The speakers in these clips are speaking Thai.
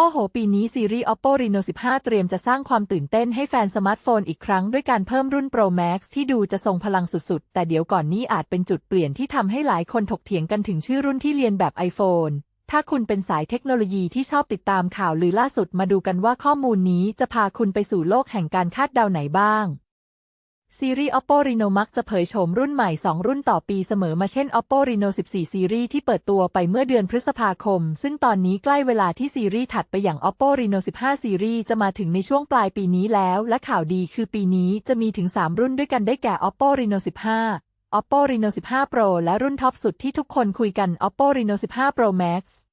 อ้โห ปีนี้ซีรีส์ Oppo Reno 15 เตรียมจะสร้างความตื่นเต้นให้แฟนสมาร์ทโฟนอีกครั้งด้วยการเพิ่มรุ่น Pro Max ที่ดูจะทรงพลังสุดๆ แต่เดี๋ยวก่อนนี้อาจเป็นจุดเปลี่ยนที่ทำให้หลายคนถกเถียงกันถึงชื่อรุ่นที่เรียนแบบ iPhone ถ้าคุณเป็นสายเทคโนโลยีที่ชอบติดตามข่าวหรือล่าสุดมาดูกันว่าข้อมูลนี้จะพาคุณไปสู่โลกแห่งการคาดเดาไหนบ้าง ซีรีส์ Oppo Reno มักจะเผยโฉมรุ่นใหม่ 2 รุ่นต่อปีเสมอมาเช่น Oppo Reno 14 ซีรีส์ที่เปิดตัวไปเมื่อเดือนพฤษภาคม ซึ่งตอนนี้ใกล้เวลาที่ซีรีส์ถัดไปอย่าง Oppo Reno 15 ซีรีส์จะมาถึงในช่วงปลายปีนี้แล้ว และข่าวดีคือปีนี้จะมีถึง 3 รุ่นด้วยกันได้แก่ Oppo Reno 15 Oppo Reno 15 Pro และรุ่นท็อปสุดที่ทุกคนคุยกัน Oppo Reno 15 Pro Max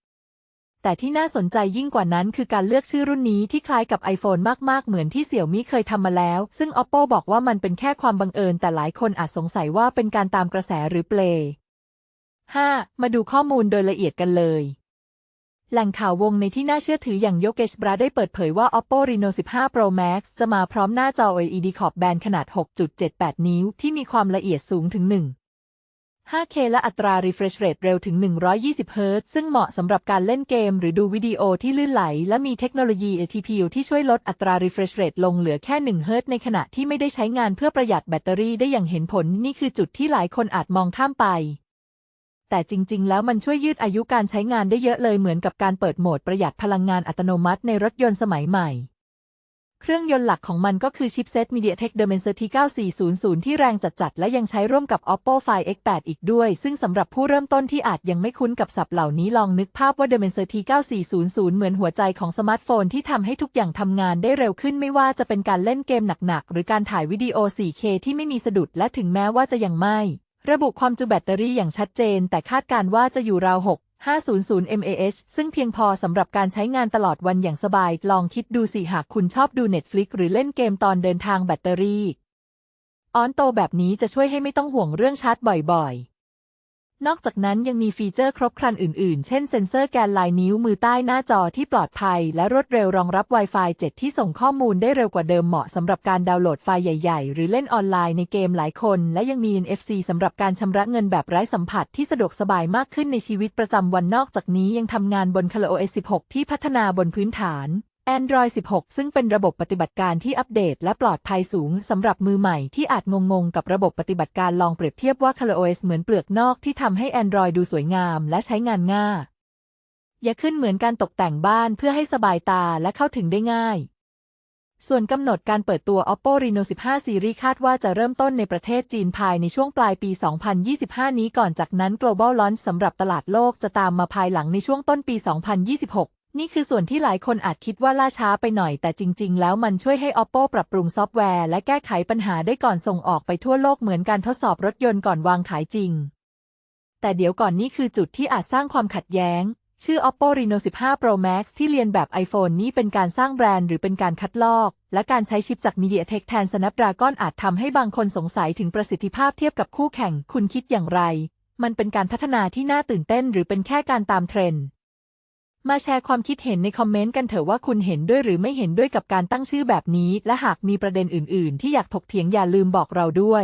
แต่ที่น่าสนใจยิ่งกว่านั้นคือการเลือกชื่อรุ่นนี้ที่คล้ายกับ iPhone มาก ๆ เหมือนที่เสี่ยวมี่เคยทำมาแล้ว ซึ่ง Oppo บอกว่ามันเป็นแค่ความบังเอิญ แต่หลายคนอาจสงสัยว่าเป็นการตามกระแสหรือเปล 5. มาดูข้อมูลโดยละเอียดกันเลยแหล่งข่าววงในที่น่าเชื่อถืออย่างโยเกชบราได้เปิดเผยว่า Oppo Reno 15 Pro Max จะมาพร้อมหน้าจอ OLED ขอบแบนขนาด 6.78 นิ้ว ที่มีความละเอียดสูงถึง1 5K และอัตรา refresh rate เร็วถึง 120เฮิรตซ์ซึ่งเหมาะสำหรับการเล่นเกมหรือดูวิดีโอที่ลื่นไหล และมีเทคโนโลยี ATPU ที่ช่วยลดอัตรา refresh rate ลงเหลือแค่1เฮิรตซ์ในขณะที่ไม่ได้ใช้งานเพื่อประหยัดแบตเตอรี่ได้อย่างเห็นผล นี่คือจุดที่หลายคนอาจมองข้ามไป แต่จริง ๆ แล้วมันช่วยยืดอายุการใช้งานได้เยอะเลยเหมือนกับการเปิดโหมดประหยัดพลังงานอัตโนมัติในรถยนต์สมัยใหม่ เครื่องยนต์หลักของมันก็คือชิปเซต MediaTek Dimensity 9400 ที่แรงจัดๆ และยังใช้ร่วมกับ Oppo Find X8 อีกด้วย ซึ่งสำหรับผู้เริ่มต้นที่อาจยังไม่คุ้นกับศัพท์เหล่านี้ลองนึกภาพว่า Dimensity 9400 เหมือนหัวใจของสมาร์ทโฟนที่ทำให้ทุกอย่างทำงานได้เร็วขึ้นไม่ว่าจะเป็นการเล่นเกมหนักๆ หรือการถ่ายวิดีโอ 4K ที่ไม่มีสะดุดและถึงแม้ว่าจะยังไม่ ระบุความจุแบตเตอรี่อย่างชัดเจน แต่คาดการว่าจะอยู่ราว6 500 mAh ซึ่งเพียงพอสำหรับการใช้งานตลอดวันอย่างสบาย ลองคิดดูสิหากคุณชอบดู Netflix หรือเล่นเกมตอนเดินทางแบตเตอรี่ ออนโตแบบนี้จะช่วยให้ไม่ต้องห่วงเรื่องชาร์จบ่อยๆ นอกจากนั้นยังมีฟีเจอร์ครบครันอื่นๆ เช่นเซ็นเซอร์แกนลายนิ้วมือใต้หน้าจอที่ปลอดภัย และรวดเร็วรองรับ Wi-Fi 7 ที่ส่งข้อมูลได้เร็วกว่าเดิมเหมาะสำหรับการดาวน์โหลดไฟล์ใหญ่ๆ หรือเล่นออนไลน์ในเกมหลายคน และยังมี NFC สำหรับการชำระเงินแบบไร้สัมผัสที่สะดวกสบายมากขึ้นในชีวิตประจำวันนอกจากนี้ยังทำงานบน ColorOS 16 ที่พัฒนาบนพื้นฐาน Android 16 ซึ่งเป็นระบบปฏิบัติการที่อัปเดตและปลอดภัยสูงสำหรับมือใหม่ที่อาจงงๆ กับระบบปฏิบัติการลองเปรียบเทียบว่า ColorOS เหมือนเปลือกนอกที่ทำให้ Android ดูสวยงามและใช้งานง่าย อย่าขึ้นเหมือนการตกแต่งบ้านเพื่อให้สบายตาและเข้าถึงได้ง่าย ส่วนกำหนดการเปิดตัว Oppo Reno 15ซีรีส์คาดว่าจะเริ่มต้นในประเทศจีนภายในช่วงปลายปี 2025 นี้ก่อนจากนั้น Global Launch สำหรับตลาดโลกจะตามมาภายหลังในช่วงต้นปี 2026 นี่คือส่วนที่หลายคนอาจคิดว่าล่าช้าไปหน่อย แต่จริง ๆ แล้วมันช่วยให้ Oppo ปรับปรุงซอฟต์แวร์ และแก้ไขปัญหาได้ก่อนส่งออกไปทั่วโลกเหมือนการทดสอบรถยนต์ก่อนวางขายจริง แต่เดี๋ยวก่อนนี่คือจุดที่อาจสร้างความขัดแย้ง ชื่อ Oppo Reno 15 Pro Max ที่เรียนแบบ iPhone นี่เป็นการสร้างแบรนด์หรือเป็นการคัดลอก และการใช้ชิปจาก MediaTek แทน Snapdragon อาจทำให้บางคนสงสัยถึงประสิทธิภาพเทียบกับคู่แข่ง คุณคิดอย่างไร มันเป็นการพัฒนาที่น่าตื่นเต้น หรือเป็นแค่การตามเทรนด์ มาแชร์ความคิดเห็นในคอมเมนต์กันเถอะว่าคุณเห็นด้วยหรือไม่เห็นด้วยกับการตั้งชื่อแบบนี้ และหากมีประเด็นอื่น ๆ ที่อยากถกเถียงอย่าลืมบอกเราด้วย